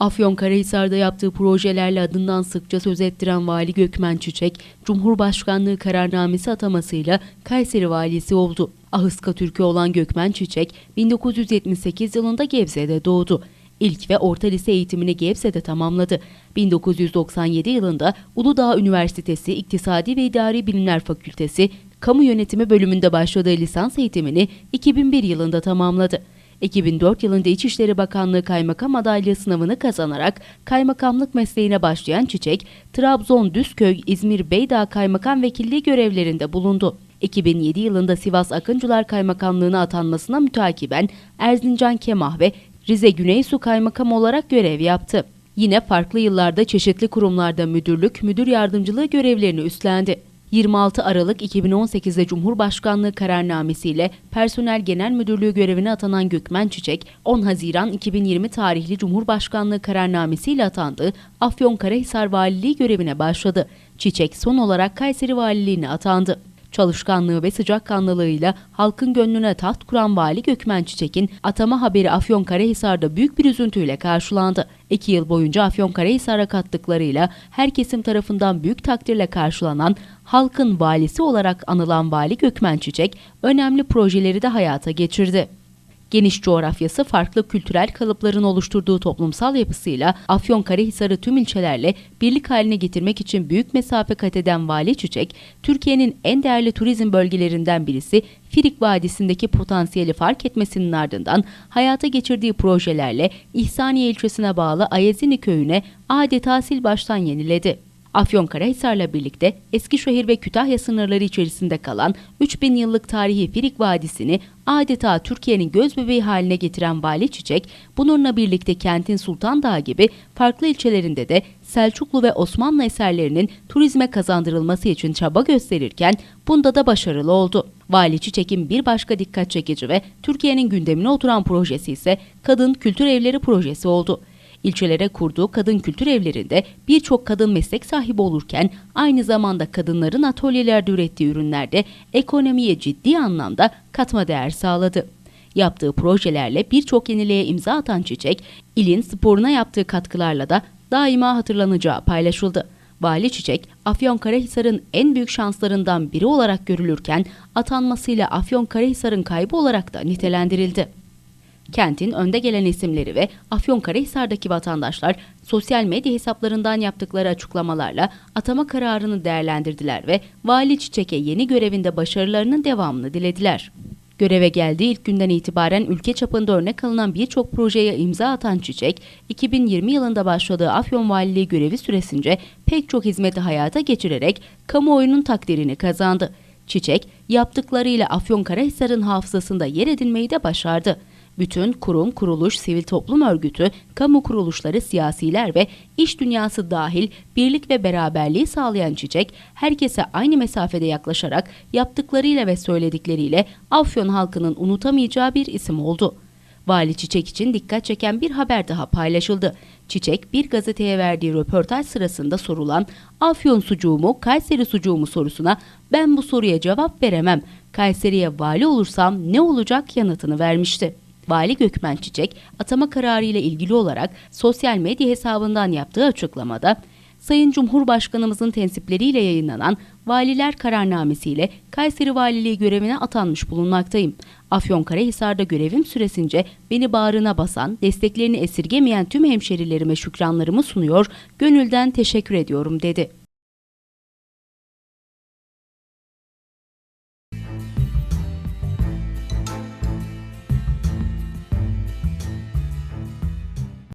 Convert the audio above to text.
Afyonkarahisar'da yaptığı projelerle adından sıkça söz ettiren Vali Gökmen Çiçek, Cumhurbaşkanlığı kararnamesi atamasıyla Kayseri valisi oldu. Ahıska Türk'ü olan Gökmen Çiçek, 1978 yılında Gebze'de doğdu. İlk ve orta lise eğitimini Gebze'de tamamladı. 1997 yılında Uludağ Üniversitesi İktisadi ve İdari Bilimler Fakültesi Kamu Yönetimi bölümünde başladığı lisans eğitimini 2001 yılında tamamladı. 2004 yılında İçişleri Bakanlığı Kaymakam adaylığı sınavını kazanarak kaymakamlık mesleğine başlayan Çiçek, Trabzon, Düzköy, İzmir, Beydağ Kaymakam Vekilliği görevlerinde bulundu. 2007 yılında Sivas Akıncılar Kaymakamlığı'na atanmasına mütakiben Erzincan Kemah ve Rize Güneysu Kaymakam olarak görev yaptı. Yine farklı yıllarda çeşitli kurumlarda müdürlük, müdür yardımcılığı görevlerini üstlendi. 26 Aralık 2018'de Cumhurbaşkanlığı kararnamesiyle Personel Genel Müdürlüğü görevine atanan Gökmen Çiçek, 10 Haziran 2020 tarihli Cumhurbaşkanlığı kararnamesiyle atandığı Afyonkarahisar Valiliği görevine başladı. Çiçek son olarak Kayseri Valiliğine atandı. Çalışkanlığı ve sıcakkanlılığıyla halkın gönlüne taht kuran Vali Gökmen Çiçek'in atama haberi Afyonkarahisar'da büyük bir üzüntüyle karşılandı. İki yıl boyunca Afyonkarahisar'a kattıklarıyla her kesim tarafından büyük takdirle karşılanan halkın valisi olarak anılan Vali Gökmen Çiçek önemli projeleri de hayata geçirdi. Geniş coğrafyası farklı kültürel kalıpların oluşturduğu toplumsal yapısıyla Afyonkarahisar'ı tüm ilçelerle birlik haline getirmek için büyük mesafe kat eden Vali Çiçek, Türkiye'nin en değerli turizm bölgelerinden birisi Firik Vadisi'ndeki potansiyeli fark etmesinin ardından hayata geçirdiği projelerle İhsaniye ilçesine bağlı Ayazini köyüne adeta sil baştan yeniledi. Afyonkarahisar'la birlikte Eskişehir ve Kütahya sınırları içerisinde kalan 3000 yıllık tarihi Firik Vadisi'ni adeta Türkiye'nin göz bebeği haline getiren Vali Çiçek, bununla birlikte kentin Sultan Dağı gibi farklı ilçelerinde de Selçuklu ve Osmanlı eserlerinin turizme kazandırılması için çaba gösterirken bunda da başarılı oldu. Vali Çiçek'in bir başka dikkat çekici ve Türkiye'nin gündemine oturan projesi ise Kadın Kültür Evleri projesi oldu. İlçelere kurduğu kadın kültür evlerinde birçok kadın meslek sahibi olurken aynı zamanda kadınların atölyelerde ürettiği ürünlerde ekonomiye ciddi anlamda katma değer sağladı. Yaptığı projelerle birçok yeniliğe imza atan Çiçek, ilin sporuna yaptığı katkılarla da daima hatırlanacağı paylaşıldı. Vali Çiçek, Afyonkarahisar'ın en büyük şanslarından biri olarak görülürken atanmasıyla Afyonkarahisar'ın kaybı olarak da nitelendirildi. Kentin önde gelen isimleri ve Afyonkarahisar'daki vatandaşlar sosyal medya hesaplarından yaptıkları açıklamalarla atama kararını değerlendirdiler ve Vali Çiçek'e yeni görevinde başarılarının devamını dilediler. Göreve geldiği ilk günden itibaren ülke çapında örnek alınan birçok projeye imza atan Çiçek, 2020 yılında başladığı Afyon Valiliği görevi süresince pek çok hizmeti hayata geçirerek kamuoyunun takdirini kazandı. Çiçek, yaptıklarıyla Afyonkarahisar'ın hafızasında yer edinmeyi de başardı. Bütün kurum, kuruluş, sivil toplum örgütü, kamu kuruluşları, siyasiler ve iş dünyası dahil birlik ve beraberliği sağlayan Çiçek, herkese aynı mesafede yaklaşarak yaptıklarıyla ve söyledikleriyle Afyon halkının unutamayacağı bir isim oldu. Vali Çiçek için dikkat çeken bir haber daha paylaşıldı. Çiçek bir gazeteye verdiği röportaj sırasında sorulan Afyon sucuğu mu, Kayseri sucuğu mu sorusuna ben bu soruya cevap veremem. Kayseri'ye vali olursam ne olacak yanıtını vermişti. Vali Gökmen Çiçek, atama kararı ile ilgili olarak sosyal medya hesabından yaptığı açıklamada, Sayın Cumhurbaşkanımızın tensipleriyle yayınlanan Valiler Kararnamesiyle Kayseri Valiliği görevine atanmış bulunmaktayım. Afyonkarahisar'da görevim süresince beni bağrına basan, desteklerini esirgemeyen tüm hemşerilerime şükranlarımı sunuyor, gönülden teşekkür ediyorum dedi.